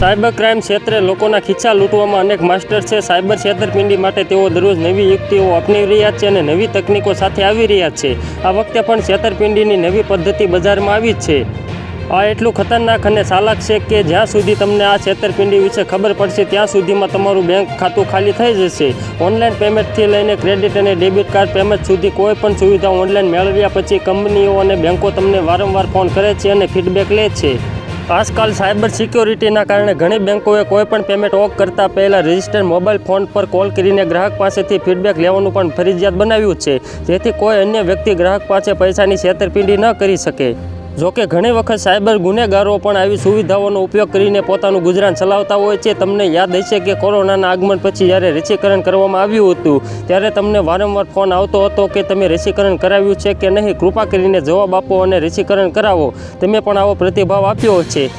Cyber crime ક્ષેત્રે લોકોના ખિસ્સા લૂંટવામાં અનેક માસ્ટર છે. સાયબર છેતરપિંડી માટે તેઓ દરરોજ નવી યુક્તિઓ અપનાવી રહ્યા છે અને નવી તકનીકો સાથે આવી રહ્યા છે. આ વખતે પણ છેતરપિંડીની નવી પદ્ધતિ બજારમાં આવી છે. આ એટલું ખતરનાક અને ચાલાક છે કે જ્યાં સુધી તમને આ છેતરપિંડી વિશે ખબર પડશે, ત્યાં સુધીમાં તમારું બેંક ખાતું ખાલી થઈ જશે. ઓનલાઈન પેમેન્ટથી લઈને ક્રેડિટ અને ડેબિટ કાર્ડ પેમેન્ટ સુધી કોઈ પણ સુવિધા ઓનલાઈન મેળવ્યા પછી કંપનીઓ અને બેંકો તમને વારંવાર ફોન કરે છે અને ફીડબેક લે છે. આજકાલ સાયબર સિક્યોરિટીના કારણે ઘણી બેંકોએ કોઈ પણ પેમેન્ટ ઓફ કરતા પહેલાં રજિસ્ટર મોબાઈલ ફોન પર કોલ કરીને ગ્રાહક પાસેથી ફીડબેક લેવાનું પણ ફરજિયાત બનાવ્યું છે. જેથી કોઈ અન્ય વ્યક્તિ ગ્રાહક પાસે પૈસાની છેતરપિંડી ન કરી શકે. જોકે ઘણી વખત સાયબર ગુનેગારો પણ આવી સુવિધાઓનો ઉપયોગ કરીને પોતાનું ગુજરાન ચલાવતા હોય છે. તમને યાદ હશે કે કોરોનાના આગમન પછી જ્યારે રસીકરણ કરવામાં આવ્યું હતું, ત્યારે તમને વારંવાર ફોન આવતો હતો કે તમે રસીકરણ કરાવ્યું છે કે નહીં. કૃપા કરીને જવાબ આપો અને રસીકરણ કરાવો. તમે પણ આવો પ્રતિભાવ આપ્યો છે.